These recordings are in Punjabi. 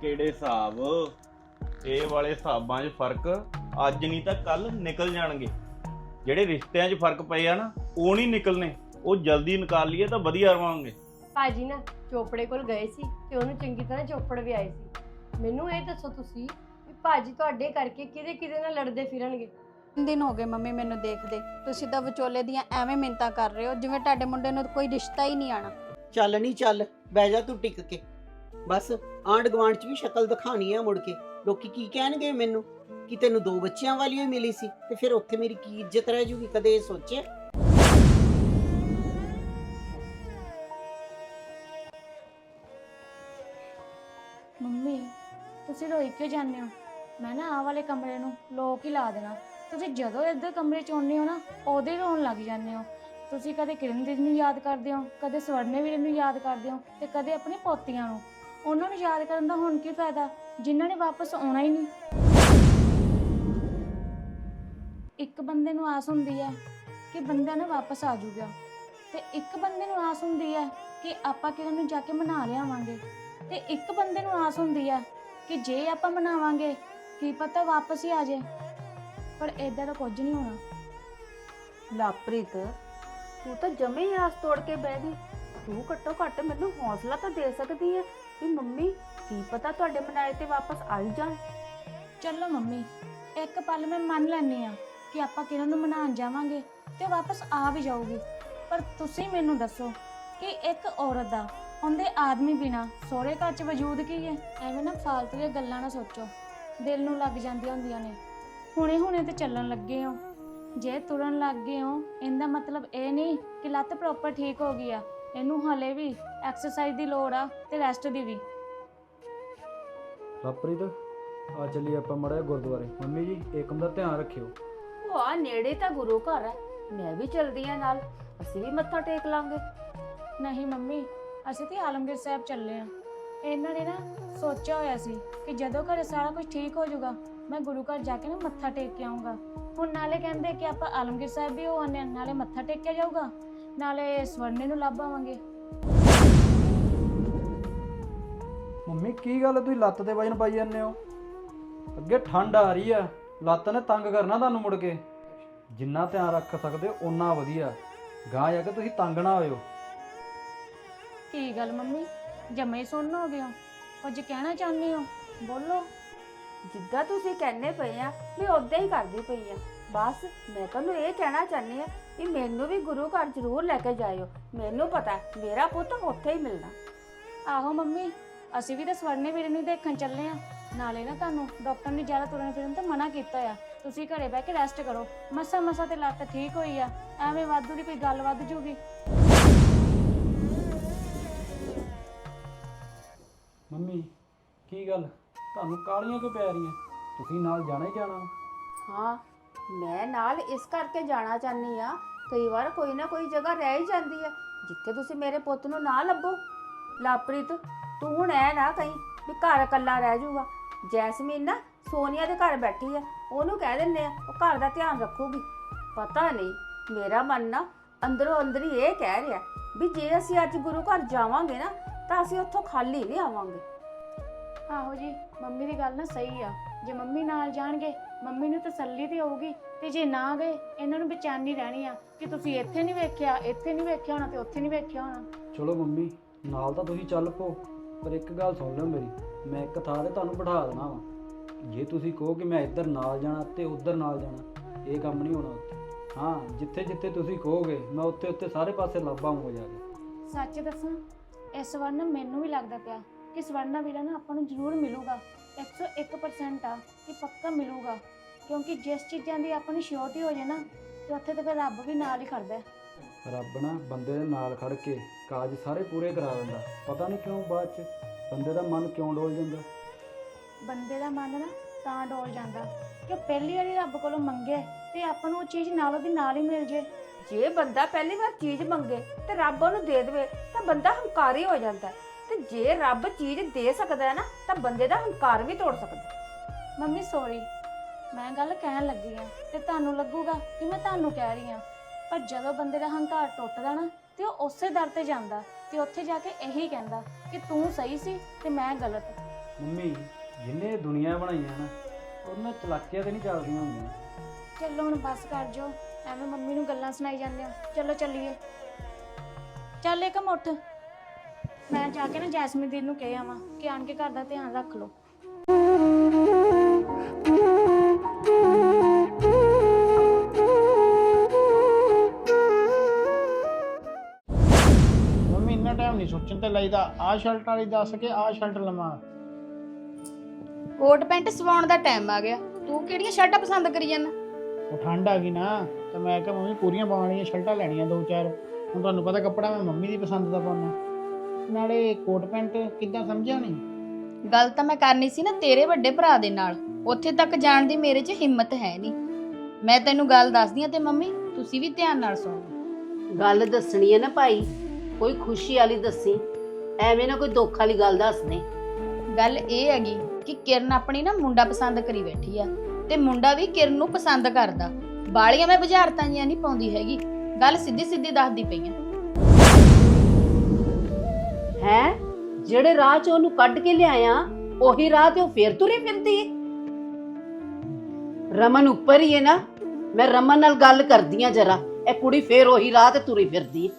ਕਿਹੜੇ ਹਿਸਾਬ? ਇਹ ਵਾਲੇ ਹਿਸਾਬਾਂ 'ਚ ਫ਼ਰਕ ਅੱਜ ਨਹੀਂ ਤਾਂ ਕੱਲ ਨਿਕਲ ਜਾਣਗੇ। ਜਿਹੜੇ ਰਿਸ਼ਤਿਆਂ 'ਚ ਫ਼ਰਕ ਪਏ ਆ ਨਾ ਉਹ ਨਹੀਂ ਨਿਕਲਨੇ। ਉਹ ਜਲਦੀ ਨਿਕਾਲ ਲਈਏ ਤਾਂ ਵਧੀਆ ਰਵਾਂਗੇ। ਭਾਜੀ ਨਾ ਚੋਪੜੇ ਕੋਲ ਗਏ ਸੀ ਤੇ ਉਹਨੂੰ ਚੰਗੀ ਤਰ੍ਹਾਂ ਚੋਪੜ ਵੀ ਆਏ ਸੀ। ਮੈਨੂੰ ਇਹ ਦੱਸੋ ਤੁਸੀਂ ਵੀ ਭਾਜੀ ਤੁਹਾਡੇ ਕਰਕੇ ਕਿਹਦੇ ਕਿਹਦੇ ਨਾਲ ਲੜਦੇ ਫਿਰਨਗੇ? ਤਿੰਨ ਦਿਨ ਹੋ ਗਏ ਮੰਮੀ ਮੈਨੂੰ ਦੇਖਦੇ। ਤੁਸੀਂ ਤਾਂ ਵਿਚੋਲੇ ਦੀਆਂ ਐਵੇਂ ਮਿੰਤਾ ਕਰ ਰਹੇ ਹੋ ਜਿਵੇਂ ਤੁਹਾਡੇ ਮੁੰਡੇ ਨੂੰ ਕੋਈ ਰਿਸ਼ਤਾ ਹੀ ਨਹੀਂ ਆਣਾ। ਚੱਲ ਨਹੀਂ ਚੱਲ ਬਹਿ ਜਾ ਤੂੰ ਟਿਕ ਕੇ। ਬਸ ਆਂਡ ਗਵਾਂਡ ਚ ਵੀ ਸ਼ਕਲ ਦਿਖਾਣੀ ਆ ਮੁੜ ਕੇ। ਲੋਕੀ ਕੀ ਕਹਿਣਗੇ ਮੈਨੂੰ? ਕਿ ਤੈਨੂੰ ਦੋ ਬੱਚਿਆਂ ਵਾਲੀ ਹੀ ਮਿਲੀ ਸੀ ਤੇ ਫਿਰ ਉੱਥੇ ਮੇਰੀ ਕੀ ਇੱਜ਼ਤ ਰਹਿ ਜੂਗੀ? ਕਦੇ ਇਹ ਸੋਚਿਆ? ਮੰਮੀ, ਤੁਸੀਂ ਰੋਈ ਕਿਉਂ ਜਾਂਦੇ ਹੋ? ਮੈਂ ਨਾ ਆਹ ਵਾਲੇ ਕਮਰੇ ਨੂੰ ਲੋਕ ਹੀ ਲਾ ਦੇਣਾ। ਤੁਸੀਂ ਜਦੋਂ ਇੱਧਰ ਕਮਰੇ ਚ ਆਉਂਦੇ ਹੋ ਨਾ, ਉਹਦੇ ਹੀ ਰੋਣ ਲੱਗ ਜਾਂਦੇ ਹੋ। ਤੁਸੀਂ ਕਦੇ ਕਿਰਨ ਦੀਦੀ ਨੂੰ ਯਾਦ ਕਰਦੇ ਹੋ? ਕਦੇ ਸਵਰਨੇ ਵੀਰ ਨੂੰ ਯਾਦ ਕਰਦੇ ਹੋ? ਤੇ ਕਦੇ ਆਪਣੀ ਪੋਤੀਆਂ ਨੂੰ? ਉਹਨਾਂ ਨੂੰ ਯਾਦ ਕਰਨ ਦਾ ਹੁਣ ਕੀ ਫਾਇਦਾ? ਜਿਨ੍ਹਾਂ ਨੇ ਵਾਪਸ ਆਉਣਾ ਹੀ ਨਹੀਂ। ਇੱਕ ਬੰਦੇ ਨੂੰ ਆਸ ਹੁੰਦੀ ਹੈ ਕਿ ਬੰਦਾ ਨਾ ਵਾਪਸ ਆ ਜਾਊਗਾ। ਤੇ ਇੱਕ ਬੰਦੇ ਨੂੰ ਆਸ ਹੁੰਦੀ ਹੈ ਕਿ ਆਪਾਂ ਕਿਰਨ ਨੂੰ ਜਾ ਕੇ ਮਨਾ ਲਿਆਵਾਂਗੇ। ਤੇ ਇੱਕ ਬੰਦੇ ਨੂੰ ਆਸ ਹੁੰਦੀ ਆ ਕਿ ਜੇ ਆਪਾਂ ਮਨਾਵਾਂਗੇ, ਕੀ ਪਤਾ ਵਾਪਸ ਹੀ ਆ ਜਾਏ। ਪਰ ਏਦਾਂ ਦਾ ਕੁਝ ਨਹੀਂ ਹੋਣਾ। ਲਾਪ੍ਰੀਤ, ਤੂੰ ਤਾਂ ਜਮੇ ਹੀ ਆਸ ਤੋੜ ਕੇ ਬਹਿ ਗਈ। ਤੂੰ ਘੱਟੋ ਘੱਟ ਮੈਨੂੰ ਹੌਸਲਾ ਤਾਂ ਦੇ ਸਕਦੀ ਹੈ। ਵੀ ਮੰਮੀ, ਕੀ ਪਤਾ ਤੁਹਾਡੇ ਮਨਾਏ ਤੇ ਵਾਪਸ ਆ ਹੀ ਜਾਣ? ਚਲੋ ਮੰਮੀ, ਇੱਕ ਪਲ ਮੈਂ ਮੰਨ ਲੈਂਦੀ ਆ ਕਿ ਆਪਾਂ ਕਿਰਨ ਨੂੰ ਮਨਾਉਣ ਜਾਵਾਂਗੇ ਤੇ ਵਾਪਸ ਆ ਵੀ ਜਾਊਗੀ। ਪਰ ਤੁਸੀਂ ਮੈਨੂੰ ਦੱਸੋ ਕਿ ਇੱਕ ਔਰਤ ਦਾ ਉਹਦੇ ਆਦਮੀ ਬਿਨਾ ਸਹੁਰੇ ਘਰ 'ਚ ਵਜੂਦ ਕੀ ਹੈ? ਐਵੇਂ ਨਾ ਫਾਲਤੂ ਦੀਆਂ ਗੱਲਾਂ ਨਾ ਸੋਚੋ। ਦਿਲ ਨੂੰ ਲੱਗ ਜਾਂਦੀਆਂ ਹੁੰਦੀਆਂ ਨੇ। ਹੁਣੇ ਹੁਣੇ ਤੇ ਚੱਲਣ ਲੱਗੇ ਹੋ। ਜੇ ਤੁਰਨ ਲੱਗ ਗਏ ਹੋ, ਇਹਦਾ ਮਤਲਬ ਇਹ ਨਹੀਂ ਕਿ ਲੱਤ ਪ੍ਰੋਪਰ ਠੀਕ ਹੋ ਗਈ ਆ। ਇਹਨੂੰ ਹਲੇ ਵੀ ਐਕਸਰਸਾਈਜ਼ ਦੀ ਲੋੜ ਆ ਤੇ ਰੈਸਟ ਦੀ ਵੀ। ਲਵਪ੍ਰੀਤ ਆ ਚੱਲੀ ਆਪਾਂ ਮੜਾ ਗੁਰਦੁਆਰੇ। ਮੰਮੀ ਜੀ ਏਕਮ ਦਾ ਧਿਆਨ ਰੱਖਿਓ। ਉਹ ਆ ਨੇੜੇ ਤਾਂ ਗੁਰੂ ਘਰ ਹੈ ਮੈਂ ਵੀ ਚਲਦੀ ਆ ਨਾਲ। ਅਸੀਂ ਵੀ ਮੱਥਾ ਟੇਕ ਲਾਂਗੇ। ਨਹੀਂ ਮੰਮੀ ਅਸੀਂ ਤੇ ਆਲਮਗੀਰ ਸਾਹਿਬ ਚੱਲੇ ਆ। ਇਹਨਾਂ ਨੇ ਨਾ ਸੋਚਿਆ ਹੋਇਆ ਸੀ ਕਿ ਜਦੋਂ ਘਰੇ ਸਾਰਾ ਕੁਝ ਠੀਕ ਹੋ ਜਾਊਗਾ ਮੈਂ ਗੁਰੂ ਘਰ ਜਾ ਕੇ ਨਾ ਮੱਥਾ ਟੇਕ ਕੇ ਆਉਂਗਾ ਹੁਣ ਨਾਲੇ ਕਹਿੰਦੇ ਕਿ ਆਪਾਂ ਆਲਮਗੀਰ ਸਾਹਿਬ ਵੀ ਹੋ ਨਾਲੇ ਮੱਥਾ ਟੇਕਿਆ ਜਾਊਗਾ। ਨਾਲੇ ਸਵਰਨੇ ਨੂੰ ਲੱਭ ਆਵਾਂਗੇ। ਮੰਮੀ ਕੀ ਗੱਲ ਤੁਸੀਂ ਲੱਤ ਤੇ ਵਜਨ ਪਾਈ ਜਾਂਦੇ ਹੋ। ਅੱਗੇ ਠੰਡ ਆ ਰਹੀ ਆ। ਲੱਤ ਨੇ ਤੰਗ ਕਰਨਾ ਤੁਹਾਨੂੰ ਮੁੜ ਕੇ। ਜਿੰਨਾ ਧਿਆਨ ਰੱਖ ਸਕਦੇ ਹੋ ਓਨਾ ਵਧੀਆ। ਗਾਂ ਜਾ ਕੇ ਤੁਸੀਂ ਤੰਗ ਨਾ ਹੋਇਓ। ਕੀ ਗੱਲ ਮੰਮੀ? ਜਮੇ ਸੁਣਨ ਹੋ ਗਏ ਹੋ। ਕੁਝ ਕਹਿਣਾ ਚਾਹੁੰਦੇ ਹੋ? ਬੋਲੋ। ਜਿੱਦਾਂ ਤੁਸੀਂ ਕਹਿੰਦੇ ਪਏ ਆ ਮੈਂ ਉਦਾਂ ਹੀ ਕਰਦੀ ਪਈ ਆ। ਬਸ ਮੈਂ ਤੁਹਾਨੂੰ ਇਹ ਕਹਿਣਾ ਚਾਹੁੰਦੀ ਆ ਕਿ ਮੈਨੂੰ ਵੀ ਗੁਰੂ ਘਰ ਜ਼ਰੂਰ ਲੈ ਕੇ ਜਾਇਓ। ਮੈਨੂੰ ਪਤਾ ਹੈ, ਮੇਰਾ ਪੁੱਤ ਉੱਥੇ ਹੀ ਮਿਲਣਾ। ਆਹੋ ਮੰਮੀ ਅਸੀਂ ਵੀ ਤਾਂ ਸਵਰਨੇ ਵੀਰ ਨੂੰ ਹੀ ਦੇਖਣ ਚੱਲੇ ਆ ਨਾਲੇ ਨਾ ਤੁਹਾਨੂੰ ਡਾਕਟਰ ਨੇ ਜ਼ਿਆਦਾ ਤੁਰਨ ਫਿਰਨ ਤੋਂ ਮਨਾ ਕੀਤਾ ਆ। ਤੁਸੀਂ ਘਰੇ ਬਹਿ ਕੇ ਰੈਸਟ ਕਰੋ। ਮਸਾ ਮਸਾ ਤੇ ਲੱਤ ਠੀਕ ਹੋਈ ਆ। ਐਵੇਂ ਵਾਧੂ ਦੀ ਕੋਈ ਗੱਲ ਵੱਧ ਜੂਗੀ। ਮੰਮੀ ਕੀ ਗੱਲ? ਤੁਹਾਨੂੰ ਕਾਲੀਆਂ ਕਿਉਂ ਪੈ ਰਹੀਆਂ? ਤੁਸੀਂ ਨਾਲ ਜਾਣਾ ਹੀ ਜਾਣਾ। ਹਾਂ ਮੈਂ ਨਾਲ ਇਸ ਕਰਕੇ ਜਾਣਾ ਚਾਹਨੀ ਆ ਕਈ ਵਾਰ ਕੋਈ ਨਾ ਕੋਈ ਜਗ੍ਹਾ ਰਹਿ ਹੀ ਜਾਂਦੀ ਹੈ। ਜਿੱਥੇ ਤੁਸੀਂ ਮੇਰੇ ਪੁੱਤ ਨੂੰ ਨਾ ਲੱਭੋ। ਲਾਪ੍ਰੀਤ, ਤੂੰ ਹੁਣ ਐ ਨਾ ਕਹੀਂ ਵੀ ਘਰ ਇਕੱਲਾ ਰਹਿ ਜਾਊਗਾ। ਜੈਸਮੀਨ ਨਾ ਸੋਨੀਆ ਦੇ ਘਰ ਬੈਠੀ ਆ ਉਹਨੂੰ ਕਹਿ ਦਿੰਨੇ ਆ ਉਹ ਘਰ ਦਾ ਧਿਆਨ ਰੱਖੂਗੀ। ਪਤਾ ਨਹੀਂ, ਮੇਰਾ ਮਨ ਨਾ ਅੰਦਰੋਂ ਅੰਦਰ ਹੀ ਇਹ ਕਹਿ ਰਿਹਾ ਵੀ ਜੇ ਅਸੀਂ ਅੱਜ ਗੁਰੂ ਘਰ ਜਾਵਾਂਗੇ ਨਾ, ਤਾਂ ਅਸੀਂ ਉੱਥੋਂ ਖਾਲੀ ਨਹੀਂ ਆਵਾਂਗੇ। ਆਹੋ ਜੀ, ਮੰਮੀ ਦੀ ਗੱਲ ਨਾ ਸਹੀ ਆ। ਜੇ ਮੰਮੀ ਨਾਲ ਜਾਣਗੇ ਮੰਮੀ ਨੂੰ ਤਸੱਲੀ ਤੇ ਹੋਊਗੀ। ਤੇ ਜੇ ਨਾ ਗਏ ਇਹਨਾਂ ਨੂੰ ਬੇਚੈਨੀ ਰਹਿਣੀ ਆ ਕਿ ਤੁਸੀਂ ਇੱਥੇ ਨਹੀਂ ਵੇਖਿਆ ਇੱਥੇ ਨਹੀਂ ਵੇਖਿਆ ਹੋਣਾ ਤੇ ਉੱਥੇ ਨਹੀਂ ਵੇਖਿਆ ਹੋਣਾ। ਚਲੋ ਮੰਮੀ ਨਾਲ ਤਾਂ ਤੁਸੀਂ ਚੱਲ ਪੋ ਪਰ ਇੱਕ ਗੱਲ ਸੁਣ ਲਓ ਮੇਰੀ ਮੈਂ ਇੱਕ ਥਾਂ ਤੇ ਤੁਹਾਨੂੰ ਬਿਠਾ ਦੇਣਾ ਵਾ। ਜੇ ਤੁਸੀਂ ਕਹੋ ਕਿ ਮੈਂ ਇੱਧਰ ਨਾਲ ਜਾਣਾ ਤੇ ਉੱਧਰ ਨਾਲ ਜਾਣਾ ਇਹ ਕੰਮ ਨਹੀਂ ਹੋਣਾ ਉੱਥੇ। ਹਾਂ ਜਿੱਥੇ ਜਿੱਥੇ ਤੁਸੀਂ ਕਹੋਗੇ ਮੈਂ ਉੱਥੇ ਉੱਥੇ ਸਾਰੇ ਪਾਸੇ ਲੱਭਾਂ ਹੋ ਜਾ ਕੇ। ਸੱਚ ਦੱਸਾਂ ਇਸ ਵਾਰ ਨਾ ਮੈਨੂੰ ਵੀ ਲੱਗਦਾ ਪਿਆ ਕਿ ਸਵਰਨਾ ਵੀਰਾ ਨਾ ਆਪਾਂ ਨੂੰ ਜ਼ਰੂਰ ਮਿਲੂਗਾ। 101% ਆ ਕਿ ਪੱਕਾ ਮਿਲੂਗਾ ਕਿਉਂਕਿ ਜਿਸ ਚੀਜ਼ਾਂ ਦੀ ਆਪਾਂ ਨੂੰ ਸ਼ੋਰਟੀ ਹੋ ਜਾਏ ਨਾ ਤੇ ਉੱਥੇ ਤਾਂ ਫਿਰ ਰੱਬ ਵੀ ਨਾਲ ਹੀ ਖੜਦਾ ਹੈ। ਰੱਬ ਨਾ ਬੰਦੇ ਦੇ ਨਾਲ ਖੜ ਕੇ ਕਾਜ ਸਾਰੇ ਪੂਰੇ ਕਰਾ ਦਿੰਦਾ ਪਤਾ ਨਹੀਂ ਕਿਉਂ ਬਾਅਦ ਚ ਬੰਦੇ ਦਾ ਮਨ ਕਿਉਂ ਡੋਲ ਜਾਂਦਾ ਬੰਦੇ ਦਾ ਮਨ ਨਾ ਤਾਂ ਡੋਲ ਜਾਂਦਾ ਕਿ ਉਹ ਪਹਿਲੀ ਵਾਰੀ ਰੱਬ ਕੋਲੋਂ ਮੰਗੇ ਤੇ ਆਪਾਂ ਨੂੰ ਉਹ ਚੀਜ਼ ਨਾਲੋਂ ਦੀ ਨਾਲ ਹੀ ਮਿਲ ਜੇ ਜੇ ਬੰਦਾ ਪਹਿਲੀ ਵਾਰ ਚੀਜ਼ ਮੰਗੇ ਤੇ ਰੱਬ ਉਹਨੂੰ ਦੇ ਦੇਵੇ ਤਾਂ ਬੰਦਾ ਹੰਕਾਰੀ ਹੋ ਜਾਂਦਾ ਹੈ। ਤੇ ਜੇ ਰੱਬ ਚੀਜ਼ ਦੇ ਸਕਦਾ ਹੈ ਨਾ ਤਾਂ ਬੰਦੇ ਦਾ ਹੰਕਾਰ ਵੀ ਤੋੜ ਸਕਦਾ ਹੈ। ਮੰਮੀ ਸੌਰੀ ਮੈਂ ਗੱਲ ਕਹਿਣ ਲੱਗੀ ਆ ਤੇ ਤੁਹਾਨੂੰ ਲੱਗੂਗਾ ਕਿ ਮੈਂ ਤੁਹਾਨੂੰ ਕਹਿ ਰਹੀ ਆ ਪਰ ਜਦੋਂ ਬੰਦੇ ਦਾ ਹੰਕਾਰ ਟੁੱਟਦਾ ਨਾ ਤੇ ਉਹ ਉਸੇ ਦਰ ਤੇ ਜਾਂਦਾ ਤੇ ਉੱਥੇ ਜਾ ਕੇ ਇਹੀ ਕਹਿੰਦਾ ਕਿ ਤੂੰ ਸਹੀ ਸੀ ਤੇ ਮੈਂ ਗਲਤ। ਮੰਮੀ ਜਿੰਨੇ ਦੁਨੀਆ ਬਣਾਈਆਂ ਨਾ ਉਹਨਾਂ ਚਲਾਕੀਆਂ ਤੇ ਨਹੀਂ ਚੱਲਦੀਆਂ ਹੁੰਦੀਆਂ। ਚਲੋ ਹੁਣ ਬੱਸ ਕਰ ਜੋ ਐਵੇਂ ਮੰਮੀ ਨੂੰ ਗੱਲਾਂ ਸੁਣਾਈ ਜਾਂਦੇ ਹੋ ਚਲੋ ਚੱਲੀਏ। ਚੱਲ ਏਕਮ ਉੱਠ ਮੈਂ ਜਾ ਕੇ ਨਾ ਜੈਸਮੀਨ ਦੀ ਨੂੰ ਕਹਿ ਆਵਾਂ ਕਿ ਆਣ ਕੇ ਘਰ ਦਾ ਧਿਆਨ ਰੱਖ ਲਓ। ਮੰਮੀ ਇੰਨਾ ਟਾਈਮ ਨਹੀਂ ਸੋਚਣ ਤੇ ਲਾਈਦਾ। ਆਹ ਸ਼ਰਟ ਵਾਲੀ ਦੱਸ ਕੇ ਆਹ ਸ਼ਰਟ ਲਵਾਂ। ਕੋਟ ਪੈਂਟ ਸਵਾਉਣ ਦਾ ਟਾਈਮ ਆ ਗਿਆ। ਤੂੰ ਕਿਹੜੀਆਂ ਸ਼ਰਟਾਂ ਪਸੰਦ ਕਰੀ ਜਾਂਦਾ? ਉਹ ਠੰਡ ਆ ਗਈ ਨਾ ਤੇ ਮੈਂ ਕਿਹਾ ਮੰਮੀ ਪੂਰੀਆਂ ਪਾਉਣ ਵਾਲੀਆਂ ਸ਼ਰਟਾਂ ਲੈਣੀਆਂ ਦੋ ਚਾਰ। ਹੁਣ ਤੁਹਾਨੂੰ ਪਤਾ ਕੱਪੜਾ ਮੈਂ ਮੰਮੀ ਦੀ ਪਸੰਦ ਦਾ ਪਾਉਣਾ। ਨਾਲੇ ਕੋਟ ਪੈਂਟ ਕਿੱਦਾਂ ਸਮਝਿਆ ਨਹੀਂ ਗੱਲ ਤਾਂ ਮੈਂ ਕਰਨੀ ਸੀ ਨਾ ਤੇਰੇ ਵੱਡੇ ਭਰਾ ਦੇ ਨਾਲ। ਉੱਥੇ ਤੱਕ ਜਾਣ ਦੀ ਮੇਰੇ 'ਚ ਹਿੰਮਤ ਹੈ ਨਹੀਂ। ਮੈਂ ਤੈਨੂੰ ਗੱਲ ਦੱਸਦੀ ਆ ਤੇ ਮੰਮੀ ਤੁਸੀਂ ਵੀ ਧਿਆਨ ਨਾਲ ਸੁਣੋ। ਗੱਲ ਦੱਸਣੀ ਹੈ ਨਾ ਭਾਈ ਕੋਈ ਖੁਸ਼ੀ ਵਾਲੀ ਦੱਸੀ। ਐਵੇਂ ਨਾ ਕੋਈ ਦੁੱਖ ਵਾਲੀ ਗੱਲ ਦੱਸ ਦੇ। ਗੱਲ ਇਹ ਹੈਗੀ ਕਿ ਕਿਰਨ ਆਪਣੀ ਨਾ ਮੁੰਡਾ ਪਸੰਦ ਕਰੀ ਬੈਠੀ ਆ ਤੇ ਮੁੰਡਾ ਵੀ ਕਿਰਨ ਨੂੰ ਪਸੰਦ ਕਰਦਾ। ਬਾਲੀਆਂ ਮੈਂ ਬੁਝਾਰਤਾਂ ਜੀਆਂ ਨਹੀਂ ਪਾਉਂਦੀ ਹੈਗੀ। ਗੱਲ ਸਿੱਧੀ ਸਿੱਧੀ ਦੱਸਦੀ ਪਈ ਆ। ਹੈ? ਜਿਹੜੇ ਰਾਹ 'ਚ ਉਹਨੂੰ ਕੱਢ ਕੇ ਲਿਆਇਆ ਉਹੀ ਰਾਹ ਤੇ ਉਹ ਫੇਰ ਤੁਰੀ ਫਿਰਦੀ। ਰਮਨ ਉੱਪਰ ਹੀ ਹੈ ਨਾ। ਮੈਂ ਰਮਨ ਨਾਲ ਗੱਲ ਕਰਦੀ ਆ ਜਰਾ। ਇਹ ਕੁੜੀ ਫੇਰ ਉਹੀ ਰਾਹ ਤੇ ਤੁਰੀ ਫਿਰਦੀ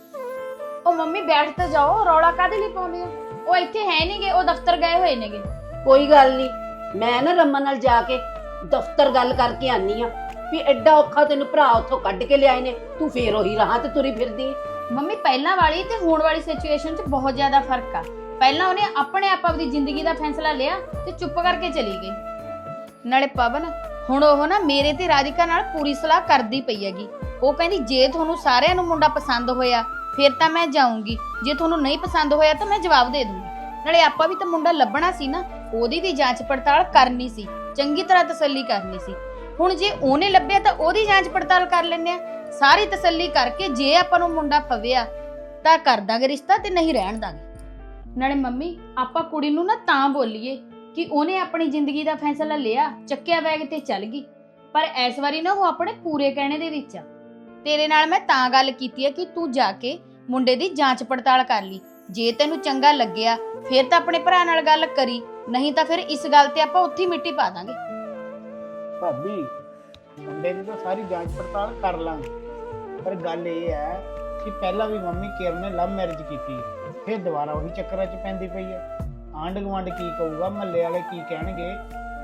ਉਹ ਮੰਮੀ ਬੈਠ ਤੇ ਜਾਓ। ਰੌਲਾ ਕਾਦੇ ਲਈ ਪਾਉਂਦੇ ਹੋ? ਉਹ ਇੱਥੇ ਹੈ ਨਹੀਂਗੇ ਉਹ ਦਫ਼ਤਰ ਗਏ ਹੋਏ ਨੇਗੇ। ਕੋਈ ਗੱਲ ਨਹੀਂ ਮੈਂ ਨਾ ਰਮਨ ਨਾਲ ਜਾ ਕੇ ਦਫ਼ਤਰ ਗੱਲ ਕਰਕੇ ਆਨੀ ਆ ਵੀ ਐਡਾ ਔਖਾ ਤੈਨੂੰ ਭਰਾ ਉੱਥੋਂ ਕੱਢ ਕੇ ਲਿਆਏ ਨੇ। ਤੂੰ ਫੇਰ ਉਹੀ ਰਾਹ ਤੇ ਤੁਰੀ ਫਿਰਦੀ ਮੰਮੀ, ਪਹਿਲਾਂ ਵਾਲੀ ਤੇ ਹੁਣ ਵਾਲੀ ਸਿਚੁਏਸ਼ਨ 'ਚ ਬਹੁਤ ਜ਼ਿਆਦਾ ਫ਼ਰਕ ਆ। ਪਹਿਲਾਂ ਉਹਨੇ ਆਪਣੇ ਆਪ ਆਪਦੀ ਜ਼ਿੰਦਗੀ ਦਾ ਫੈਸਲਾ ਲਿਆ ਤੇ ਚੁੱਪ ਕਰਕੇ ਚਲੀ ਗਈ। ਨਾਲੇ ਪਵਨ, ਹੁਣ ਉਹ ਨਾ ਮੇਰੇ ਤੇ ਰਾਧਿਕਾ ਨਾਲ ਪੂਰੀ ਸਲਾਹ ਕਰਦੀ ਪਈ ਹੈਗੀ। ਉਹ ਕਹਿੰਦੀ, ਜੇ ਤੁਹਾਨੂੰ ਸਾਰਿਆਂ ਨੂੰ ਮੁੰਡਾ ਪਸੰਦ ਹੋਇਆ, ਫਿਰ ਤਾਂ ਮੈਂ ਜਾਊਂਗੀ। ਜੇ ਤੁਹਾਨੂੰ ਨਹੀਂ ਪਸੰਦ ਹੋਇਆ ਤਾਂ ਮੈਂ ਜਵਾਬ ਦੇ ਦੂੰਗੀ। ਨਾਲੇ ਆਪਾਂ ਵੀ ਤਾਂ ਮੁੰਡਾ ਲੱਭਣਾ ਸੀ ਨਾ, ਉਹਦੀ ਵੀ ਜਾਂਚ ਪੜਤਾਲ ਕਰਨੀ ਸੀ। ਚੰਗੀ ਤਰ੍ਹਾਂ ਤਸੱਲੀ ਕਰਨੀ ਸੀ। ਹੁਣ ਜੇ ਉਹਨੇ ਲੱਭਿਆ ਤਾਂ ਉਹਦੀ ਜਾਂਚ ਪੜਤਾਲ ਕਰ ਲੈਂਦੇ ਆ। ਸਾਰੀ ਤਸੱਲੀ ਕਰਕੇ ਜੇ ਆਪਾਂ ਨੂੰ ਮੁੰਡਾ ਫਵਿਆ ਤਾਂ ਕਰ ਦਾਂਗੇ ਰਿਸ਼ਤਾ ਤੇ ਨਹੀਂ ਰਹਿਣ ਦਾਂਗੇ। ਨਾਲੇ ਮੰਮੀ, ਆਪਾਂ ਕੁੜੀ ਨੂੰ ਨਾ ਤਾਂ ਬੋਲੀਏ ਕਿ ਉਹਨੇ ਆਪਣੀ ਜ਼ਿੰਦਗੀ ਦਾ ਫੈਸਲਾ ਲਿਆ, ਚੱਕਿਆ ਬੈਗ ਤੇ ਚੱਲ ਗਈ। ਪਰ ਇਸ ਵਾਰੀ ਨਾ ਉਹ ਆਪਣੇ ਪੂਰੇ ਕਹਿਣੇ ਦੇ ਵਿੱਚ ਆ। ਤੇਰੇ ਨਾਲ ਮੈਂ ਤਾਂ ਗੱਲ ਕੀਤੀ ਹੈ ਕਿ ਤੂੰ ਜਾ ਕੇ ਮੁੰਡੇ ਦੀ ਜਾਂਚ ਪੜਤਾਲ ਕਰ ਲਈ। ਜੇ ਤੈਨੂੰ ਚੰਗਾ ਲੱਗਿਆ, ਫਿਰ ਤਾਂ ਆਪਣੇ ਭਰਾ ਨਾਲ ਗੱਲ ਕਰੀ, ਨਹੀਂ ਤਾਂ ਫਿਰ ਇਸ ਗੱਲ ਤੇ ਆਪਾਂ ਉੱਥੇ ਹੀ ਮਿੱਟੀ ਪਾ ਦਾਂਗੇ। ਭਾਬੀ ਮੁੰਡੇ ਦੀ ਤਾਂ ਸਾਰੀ ਜਾਂਚ ਪੜਤਾਲ ਕਰ ਲਾਂਗੇ। ਪਰ ਗੱਲ ਇਹ ਹੈ ਕਿ ਪਹਿਲਾਂ ਵੀ ਮੰਮੀ ਕਿਰਨ ਨੇ ਲਵ ਮੈਰਿਜ ਕੀਤੀ ਹੈ। ਫਿਰ ਦੁਬਾਰਾ ਉਹੀ ਚੱਕਰਾਂ 'ਚ ਪੈਂਦੀ ਪਈ ਹੈ। ਆਂਢ ਗੁਆਂਢ ਕੀ ਕਹੂਗਾ, ਮਹੱਲੇ ਵਾਲੇ ਕੀ ਕਹਿਣਗੇ,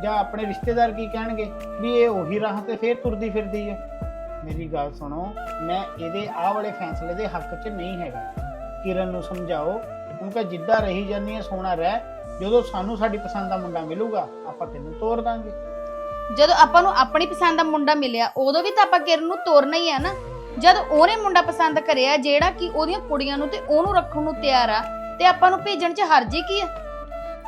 ਜਾਂ ਆਪਣੇ ਰਿਸ਼ਤੇਦਾਰ ਕੀ ਕਹਿਣਗੇ ਵੀ ਇਹ ਉਹੀ ਰਾਹ ਤੇ ਫੇਰ ਤੁਰਦੀ ਫਿਰਦੀ ਹੈ। ਮੇਰੀ ਗੱਲ ਸੁਣੋ, ਮੈਂ ਇਹਦੇ ਆਹ ਵਾਲੇ ਫੈਸਲੇ ਦੇ ਹੱਕ 'ਚ ਨਹੀਂ ਹੈਗਾ। ਕਿਰਨ ਨੂੰ ਸਮਝਾਓ ਕਿਉਂਕਿ ਜਿੱਦਾਂ ਰਹੀ ਜਾਂਦੀ ਹੈ ਸੋਨਾ ਰਹਿ। ਜਦੋਂ ਸਾਨੂੰ ਸਾਡੀ ਪਸੰਦ ਦਾ ਮੁੰਡਾ ਮਿਲੂਗਾ, ਆਪਾਂ ਤੈਨੂੰ ਤੋਰ ਦਾਂਗੇ। ਜਦੋਂ ਆਪਾਂ ਨੂੰ ਆਪਣੀ ਪਸੰਦ ਦਾ ਮੁੰਡਾ ਮਿਲਿਆ, ਉਦੋਂ ਵੀ ਤਾਂ ਆਪਾਂ ਕਿਰਨ ਨੂੰ ਤੋਰਨਾ ਹੀ ਆ ਨਾ। ਜਦ ਉਹਨੇ ਮੁੰਡਾ ਪਸੰਦ ਕਰਿਆ, ਜਿਹੜਾ ਕਿ ਉਹਦੀਆਂ ਕੁੜੀਆਂ ਨੂੰ ਤੇ ਉਹਨੂੰ ਰੱਖਣ ਨੂੰ ਤਿਆਰ ਆ, ਤੇ ਆਪਾਂ ਨੂੰ ਭੇਜਣ 'ਚ ਹਰਜੀ ਕੀ ਆ?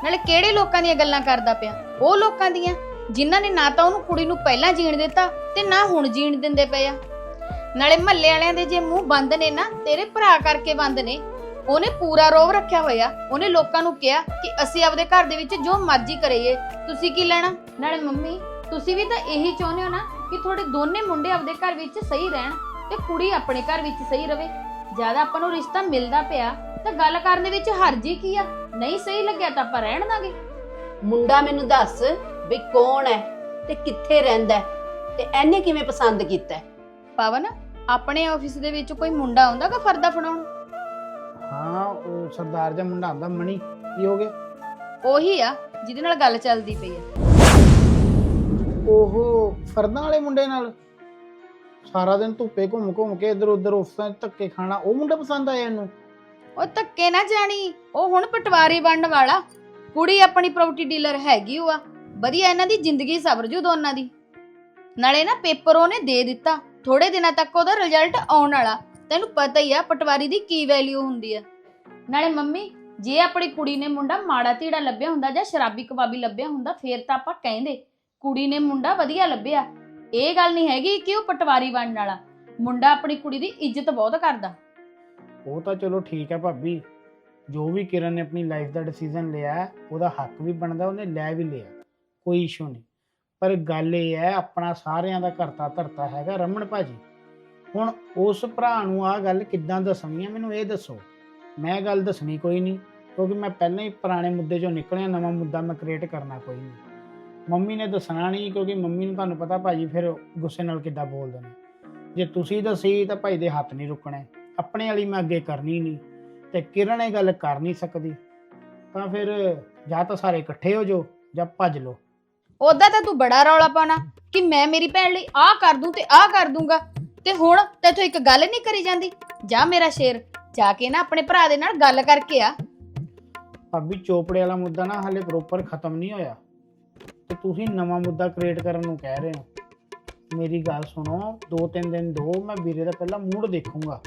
ਨਾਲੇ ਕਿਹੜੇ ਲੋਕਾਂ ਦੀਆਂ ਗੱਲਾਂ ਕਰਦਾ ਪਿਆ? ਉਹ ਲੋਕਾਂ ਦੀਆਂ, ਜਿਨ੍ਹਾਂ ਨੇ ਨਾ ਤਾਂ ਉਹਨੂੰ ਕੁੜੀ ਨੂੰ ਪਹਿਲਾਂ ਜੀਣ ਦਿੱਤਾ, ਤੇ ਨਾ ਹੁਣ ਜੀਣ ਦਿੰਦੇ ਪਏ ਆ। ਨਾਲੇ ਮਹੱਲੇ ਵਾਲਿਆਂ ਦੇ ਜੇ ਮੂੰਹ ਬੰਦ ਨੇ ਨਾ, ਤੇਰੇ ਭਰਾ ਕਰਕੇ ਬੰਦ ਨੇ। ਉਹਨੇ ਪੂਰਾ ਰੋਬ ਰੱਖਿਆ ਹੋਇਆ। ਉਹਨੇ ਲੋਕਾਂ ਨੂੰ ਕਿਹਾ ਕਿ ਅਸੀਂ ਆਪਦੇ ਘਰ ਦੇ ਵਿੱਚ ਜੋ ਮਰਜ਼ੀ ਕਰੀਏ। ਤੁਸੀਂ ਕੀ ਲੈਣਾ? ਨਾਲੇ ਮੰਮੀ ਤੁਸੀਂ ਵੀ ਤਾਂ ਇਹੀ ਚਾਹੁੰਦੇ ਹੋ ਨਾ ਕਿ ਤੁਹਾਡੇ ਦੋਨੇ ਮੁੰਡੇ ਆਪਦੇ ਘਰ ਵਿੱਚ ਸਹੀ ਰਹਿਣ ਤੇ ਕੁੜੀ ਆਪਣੇ ਘਰ ਵਿੱਚ ਸਹੀ ਰਵੇ। ਜ਼ਿਆਦਾ ਆਪਾਂ ਨੂੰ ਰਿਸ਼ਤਾ ਮਿਲਦਾ ਪਿਆ ਤਾਂ ਗੱਲ ਕਰਨ ਦੇ ਵਿੱਚ ਹਰਜੀ ਕੀ ਆ? ਨਹੀਂ ਸਹੀ ਲੱਗਿਆ ਤਾਂ ਆਪਾਂ ਰਹਿਣ ਦਾਂਗੇ। ਮੁੰਡਾ ਮੈਨੂੰ ਦੱਸ ਵੀ ਕੌਣ ਹੈ ਤੇ ਕਿੱਥੇ ਰਹਿੰਦਾ ਹੈ ਤੇ ਐਨੇ ਕਿਵੇਂ ਪਸੰਦ ਕੀਤਾ ਹੈ? ਪਵਨ ਆਪਣੇ ਆਫਿਸ ਦੇ ਵਿੱਚ ਕੋਈ ਮੁੰਡਾ ਆਉਂਦਾ ਕਿ ਫਰਦਾ ਫੜਾਉਣ? ਹਾਂ ਉਹ ਸਰਦਾਰ ਜਿਹਾ ਮੁੰਡਾ ਆਂਦਾ ਮਣੀ ਕੀ ਹੋ ਗਿਆ? ਉਹੀ ਆ ਜਿਹਦੇ ਨਾਲ ਗੱਲ ਚੱਲਦੀ ਪਈ ਆ। ਉਹ ਫਰਦਾਂ ਵਾਲੇ ਮੁੰਡੇ ਨਾਲ? ਸਾਰਾ ਦਿਨ ਧੁੱਪੇ ਘੁੰਮ ਘੁੰਮ ਕੇ ਇੱਧਰ ਉੱਧਰ ਆਫਿਸਾਂ 'ਚ ਧੱਕੇ ਖਾਣਾ, ਉਹ ਮੁੰਡਾ ਪਸੰਦ ਆਇਆ ਇਹਨੂੰ? ਉਹ ਧੱਕੇ ਨਾ ਜਾਣੀ, ਉਹ ਹੁਣ ਪਟਵਾਰੀ ਬਣਨ ਵਾਲਾ। ਕੁੜੀ ਆਪਣੀ ਪ੍ਰਾਪਰਟੀ ਡੀਲਰ ਹੈਗੀ ਉਹ ਆ। ਵਧੀਆ ਇਹਨਾਂ ਦੀ ਜ਼ਿੰਦਗੀ ਸਬਰ ਜੂ ਦੋਨਾਂ ਦੀ। ਨਾਲੇ ਨਾ ਪੇਪਰ ਉਹਨੇ ਦੇ ਦਿੱਤਾ। ਥੋੜੇ ਦਿਨਾਂ ਤੱਕ ਉਹਦਾ ਰਿਜ਼ਲਟ ਆਉਣ ਵਾਲਾ। ਤੈਨੂੰ ਪਤਾ ਹੀ ਆ, ਪਟਵਾਰੀ ਦੀ ਕੀ ਵੈਲਿਊ ਹੁੰਦੀ ਆ। ਨਾਲੇ ਮੰਮੀ, ਜੇ ਆਪਣੀ ਕੁੜੀ ਨੇ ਮੁੰਡਾ ਮਾੜਾ ਧੀੜਾ ਲੱਭਿਆ ਹੁੰਦਾ ਜਾਂ ਸ਼ਰਾਬੀ ਕਬਾਬੀ ਲੱਭਿਆ ਹੁੰਦਾ, ਫੇਰ ਤਾਂ ਆਪਾਂ ਕਹਿੰਦੇ। ਕੁੜੀ ਨੇ ਮੁੰਡਾ ਵਧੀਆ ਲੱਭਿਆ। ਇਹ ਗੱਲ ਨਹੀਂ ਹੈਗੀ ਕਿ ਉਹ ਪਟਵਾਰੀ ਬਣਨ ਵਾਲਾ। ਮੁੰਡਾ ਆਪਣੀ ਕੁੜੀ ਦੀ ਇੱਜ਼ਤ ਬਹੁਤ ਕਰਦਾ। ਉਹ ਤਾਂ ਚਲੋ ਠੀਕ ਹੈ ਭਾਬੀ। ਜੋ ਵੀ ਕਿਰਨ ਨੇ ਆਪਣੀ ਲਾਈਫ ਦਾ ਡਿਸੀਜਨ ਲਿਆ ਹੈ, ਉਹਦਾ ਹੱਕ ਵੀ ਬਣਦਾ ਉਹਨੇ ਲੈ ਵੀ ਲਿਆ। ਕੋਈ ਇਸ਼ੂ ਨਹੀਂ। ਪਰ ਗੱਲ ਇਹ ਹੈ ਆਪਣਾ ਸਾਰਿਆਂ ਦਾ ਕਰਤਾ ਧਰਤਾ ਹੈਗਾ ਰਮਨ ਭਾਜੀ। ਹੁਣ ਉਸ ਭਰਾ ਨੂੰ ਆਹ ਗੱਲ ਕਿੱਦਾਂ ਦੱਸਣੀ ਹੈ ਮੈਨੂੰ ਇਹ ਦੱਸੋ। ਮੈਂ ਗੱਲ ਦੱਸਣੀ ਕੋਈ ਨਹੀਂ ਕਿਉਂਕਿ ਮੈਂ ਪਹਿਲਾਂ ਹੀ ਪੁਰਾਣੇ ਮੁੱਦੇ 'ਚੋਂ ਨਿਕਲਿਆ ਨਵਾਂ ਮੁੱਦਾ ਮੈਂ ਕ੍ਰੀਏਟ ਕਰਨਾ ਕੋਈ ਨਹੀਂ। ਮੰਮੀ ਨੇ ਦੱਸਣਾ ਨਹੀਂ ਕਿਉਂਕਿ ਮੰਮੀ ਨੂੰ ਤੁਹਾਨੂੰ ਪਤਾ ਭਾਜੀ ਫਿਰ ਗੁੱਸੇ ਨਾਲ ਕਿੱਦਾਂ ਬੋਲਦੇ ਨੇ। ਜੇ ਤੁਸੀਂ ਦੱਸੀ ਤਾਂ ਭਾਈ ਦੇ ਹੱਥ ਨਹੀਂ ਰੁਕਣੇ। ਆਪਣੇ ਵਾਲੀ ਮੈਂ ਅੱਗੇ ਕਰਨੀ ਨਹੀਂ ਤੇ ਕਿਰਨ ਇਹ ਗੱਲ ਕਰ ਨਹੀਂ ਸਕਦੀ। ਤਾਂ ਫਿਰ ਜਾਂ ਤਾਂ ਸਾਰੇ ਇਕੱਠੇ ਹੋ ਜਾਓ ਜਾਂ ਭੱਜ ਲਓ। ਉਦਾਂ ਤਾਂ ਤੂੰ ਬੜਾ ਰੌਲਾ ਪਾਉਣਾ ਕਿ ਮੈਂ ਮੇਰੀ ਭੈਣ ਲਈ ਆਹ ਕਰ ਦੂੰ ਤੇ ਆਹ ਕਰ ਦੂੰਗਾ। ਤੇ ਹੁਣ ਤੈਥੋਂ ਇੱਕ ਗੱਲ ਨਹੀਂ ਕਰੀ ਜਾਂਦੀ। ਜਾ ਮੇਰਾ ਸ਼ੇਰ ਜਾ ਕੇ ਨਾ ਆਪਣੇ ਭਰਾ ਦੇ ਨਾਲ ਗੱਲ ਕਰਕੇ ਆ। ਭਾਬੀ ਚੋਪੜੇ ਵਾਲਾ ਮੁੱਦਾ ਨਾ ਹਾਲੇ ਪ੍ਰੋਪਰ ਖਤਮ ਨਹੀਂ ਹੋਇਆ। ਤੇ ਤੁਸੀਂ ਨਵਾਂ ਮੁੱਦਾ ਕ੍ਰੀਏਟ ਕਰਨ ਨੂੰ ਕਹਿ ਰਹੇ ਹੋ। ਮੇਰੀ ਗੱਲ ਸੁਣੋ, ਦੋ ਤਿੰਨ ਦਿਨ ਦੋ, ਮੈਂ ਵੀਰੇ ਦਾ ਪਹਿਲਾਂ ਮੂਡ ਦੇਖੂੰਗਾ।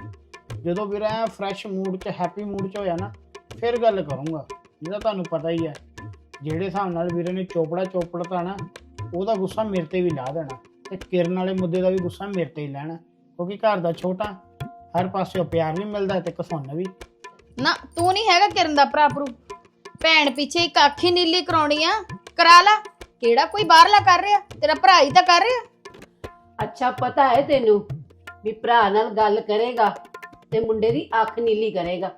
ਜਦੋਂ ਵੀਰਾ ਫਰੈਸ਼ ਮੂਡ 'ਚ ਹੈਪੀ ਮੂਡ 'ਚ ਹੋਇਆ ਨਾ, ਫਿਰ ਗੱਲ ਕਰੂੰਗਾ। ਜਿਹਦਾ ਤੁਹਾਨੂੰ ਪਤਾ ਹੀ ਹੈ। ਜਿਹੜੇ ਹਿਸਾਬ ਨਾਲ ਵੀਰੇ ਨੇ ਚੋਪੜਾ ਚੋਪੜਤਾ ਨਾ, ਉਹਦਾ ਗੁੱਸਾ ਮੇਰੇ ਤੇ ਵੀ ਲਾ ਦੇਣਾ। ਤੇ ਕਿਰਨ ਵਾਲੇ ਮੁੱਦੇ ਦਾ ਵੀ ਗੁੱਸਾ ਮੇਰੇ ਤੇ ਹੀ ਲੈਣਾ। ਕਿਉਂਕਿ ਘਰ ਦਾ ਛੋਟਾ, ਹਰ ਪਾਸੇ ਪਿਆਰ ਵੀ ਮਿਲਦਾ ਤੇ ਕਸੁੰਨ ਵੀ। ਨਾ, ਤੂੰ ਨਹੀਂ ਹੈਗਾ ਕਿਰਨ ਦਾ ਭਰਾ ਭਰੂ। ਭੈਣ ਪਿੱਛੇ ਇੱਕ ਅੱਖ ਹੀ ਨੀਲੀ ਕਰਾਉਣੀ ਆ। ਕਰਾ ਲਾ। ਕਿਹੜਾ ਕੋਈ ਬਾਹਰਲਾ ਕਰ ਰਿਹਾ? ਤੇਰਾ ਭਰਾ ਹੀ ਤਾਂ ਕਰ ਰਿਹਾ। ਅੱਛਾ ਪਤਾ ਹੈ ਤੈਨੂੰ ਵੀ ਭਰਾ ਨਾਲ ਗੱਲ ਕਰੇਗਾ ਤੇ ਮੁੰਡੇ ਦੀ ਅੱਖ ਨੀਲੀ ਕਰੇਗਾ।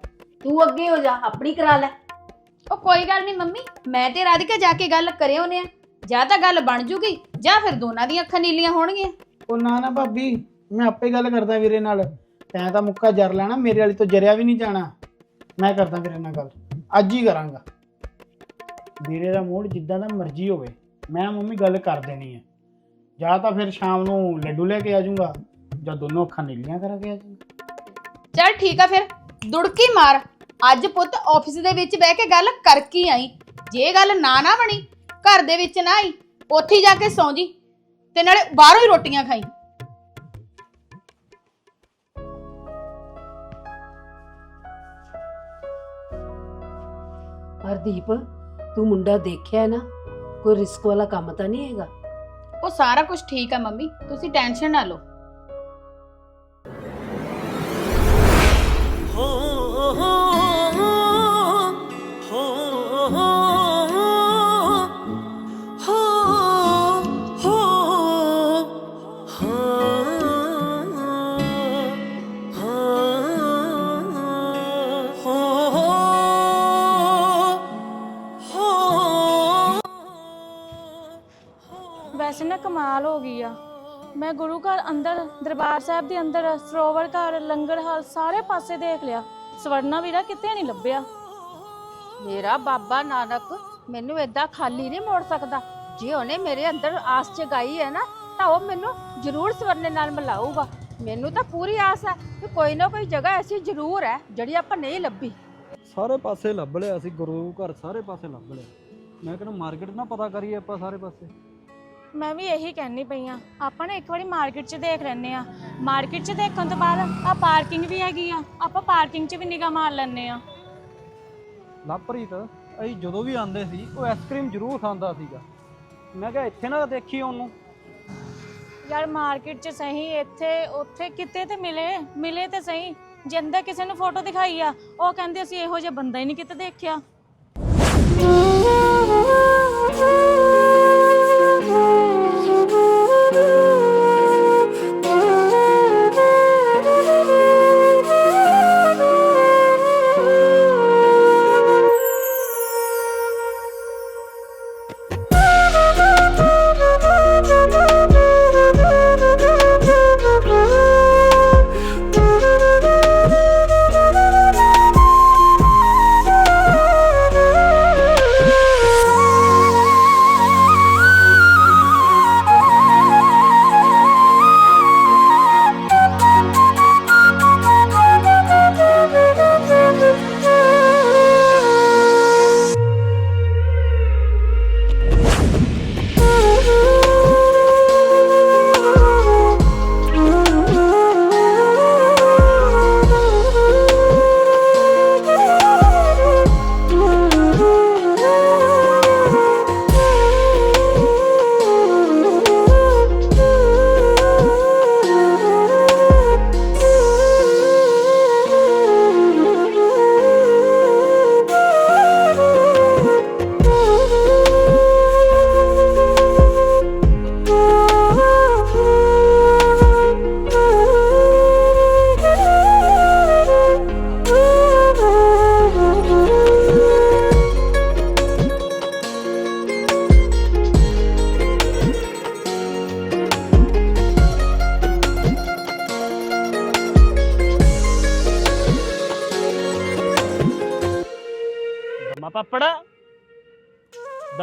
ਤੂੰ ਅੱਗੇ ਹੋ ਜਾ ਆਪਣੀ ਕਰਾ ਲੈ। ਉਹ ਕੋਈ ਗੱਲ ਨਹੀਂ ਮੰਮੀ ਮੈਂ ਤੇ ਰਾਧਿਕਾ ਜਾ ਕੇ ਗੱਲ ਕਰੇ ਆਉਨੇ ਆ ਜਾਂ ਤਾਂ ਗੱਲ ਬਣ ਜੂਗੀ ਜਾਂ ਫਿਰ ਦੋਨਾਂ ਦੀਆਂ ਅੱਖਾਂ ਨੀਲੀਆਂ ਹੋਣਗੀਆਂ। ਉਹ ਨਾ ਨਾ ਭਾਬੀ ਮੈਂ ਆਪੇ ਗੱਲ ਕਰਦਾ ਵੀਰੇ ਨਾਲ। ਤੈਂ ਤਾਂ ਮੁੱਕਾ ਜਰ ਲੈਣਾ ਮੇਰੇ ਵਾਲੀ ਤੋਂ ਜਰਿਆ ਵੀ ਨਹੀਂ ਜਾਣਾ। ਮੈਂ ਕਰਦਾ ਵੀਰੇ ਨਾਲ ਗੱਲ ਅੱਜ ਹੀ ਕਰਾਂਗਾ। ਵੀਰੇ ਦਾ ਮੂਡ ਜਿੱਦਾਂ ਦਾ ਮਰਜ਼ੀ ਹੋਵੇ। ਮੈਂ ਮੰਮੀ ਗੱਲ ਕਰ ਦੇਣੀ ਹੈ। ਜਾਂ ਤਾਂ ਫਿਰ ਸ਼ਾਮ ਨੂੰ ਲੱਡੂ ਲੈ ਕੇ ਆ ਜਾਊਂਗਾ ਜਾਂ ਦੋਨੋਂ ਅੱਖਾਂ ਨੀਲੀਆਂ ਕਰਾ ਕੇ ਆ ਜਾਊਂਗਾ। ਚੱਲ ਠੀਕ ਆ ਫਿਰ ਦੁੜਕੀ ਮਾਰ। ਅੱਜ ਪੁੱਤ ਆਫਿਸ ਦੇ ਵਿੱਚ ਬਹਿ ਕੇ ਗੱਲ ਕਰਕੇ ਆਈ? ਜੇ ਗੱਲ ਨਾ ਨਾ ਬਣੀ ਘਰ ਦੇ ਵਿੱਚ ਨਾ ਆਈ ਉੱਥੇ ਹੀ ਜਾ ਕੇ ਸੌਂ ਜੀ ਤੇ ਨਾਲੇ ਬਾਹਰੋਂ ਹੀ ਰੋਟੀਆਂ ਖਾਈ। ਹਰਦੀਪ ਤੂੰ ਮੁੰਡਾ ਦੇਖਿਆ ਨਾ? ਕੋਈ ਰਿਸਕ ਵਾਲਾ ਕੰਮ ਤਾਂ ਨਹੀਂ ਹੈਗਾ। ਉਹ ਸਾਰਾ ਕੁਝ ਠੀਕ ਆ ਮੰਮੀ, ਤੁਸੀਂ ਟੈਨਸ਼ਨ ਨਾ ਲਓ। ਮੈਂ ਗੁਰੂ ਘਰ ਅੰਦਰ ਦਰਬਾਰ ਸਾਹਿਬ ਦੇ ਅੰਦਰ ਸਰੋਵਰ ਘਰ ਲੰਗਰ ਹਾਲ ਸਾਰੇ ਪਾਸੇ ਦੇਖ ਲਿਆ। ਸਵਰਨਾ ਵੀਰਾ ਕਿਤੇ ਨਹੀਂ ਲੱਭਿਆ। ਮੇਰਾ ਬਾਬਾ ਨਾਨਕ ਮੈਨੂੰ ਏਦਾਂ ਖਾਲੀ ਨਹੀਂ ਮੋੜ ਸਕਦਾ। ਜੇ ਉਹਨੇ ਮੇਰੇ ਅੰਦਰ ਆਸ ਜਗਾਈ ਹੈ ਨਾ ਤਾਂ ਉਹ ਮੈਨੂੰ ਜ਼ਰੂਰ ਸਵਰਨੇ ਨਾਲ ਮਿਲਾਊਗਾ। ਮੈਨੂੰ ਤਾਂ ਪੂਰੀ ਆਸ ਹੈ ਕਿ ਕੋਈ ਨਾ ਕੋਈ ਜਗ੍ਹਾ ਐਸੀ ਜ਼ਰੂਰ ਹੈ ਜਿਹੜੀ ਆਪਾਂ ਨਹੀਂ ਲੱਭੀ। ਸਾਰੇ ਪਾਸੇ ਲੱਭ ਲਿਆ ਅਸੀਂ ਗੁਰੂ ਘਰ ਸਾਰੇ ਪਾਸੇ ਲੱਭ ਲਿਆ। ਮੈਂ ਕਹਿੰਦਾ ਮਾਰਕੀਟ ਨਾ ਪਤਾ ਕਰੀਏ ਆਪਾਂ ਸਾਰੇ ਪਾਸੇ। ਮੈਂ ਵੀ ਇਹੀ ਕਹਿਣੀ ਪਈ ਆ। ਆਪਾਂ ਨਾ ਇੱਕ ਵਾਰੀ ਮਾਰਕੀਟ 'ਚ ਦੇਖ ਲੈਣੇ ਆ। ਮਾਰਕੀਟ 'ਚ ਦੇਖਣ ਤੋਂ ਬਾਅਦ ਆ ਪਾਰਕਿੰਗ ਵੀ ਹੈਗੀ ਆ। ਆਪਾਂ ਪਾਰਕਿੰਗ 'ਚ ਵੀ ਨਿਗਾਹ ਮਾਰ ਲੈਣੇ ਆ। ਲਵਪ੍ਰੀਤ ਅਸੀਂ ਜਦੋਂ ਵੀ ਆਂਦੇ ਸੀ ਉਹ ਆਈਸਕ੍ਰੀਮ ਜ਼ਰੂਰ ਖਾਂਦਾ ਸੀਗਾ। ਮੈਂ ਕਿਹਾ ਇੱਥੇ ਨਾ ਦੇਖੀ ਉਹਨੂੰ। ਯਾਰ ਮਾਰਕੀਟ 'ਚ ਸਹੀ ਇੱਥੇ ਉੱਥੇ ਕਿਤੇ ਤੇ ਮਿਲੇ ਮਿਲੇ ਤੇ ਸਹੀ। ਜੇ ਅੰਦਰ ਕਿਸੇ ਨੂੰ ਫੋਟੋ ਦਿਖਾਈ ਆ ਉਹ ਕਹਿੰਦੇ ਅਸੀਂ ਇਹੋ ਜਿਹਾ ਬੰਦਾ ਹੀ ਨਹੀਂ ਕਿਤੇ ਦੇਖਿਆ।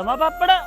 ਪਾਪੜ ਪਾਪੜ।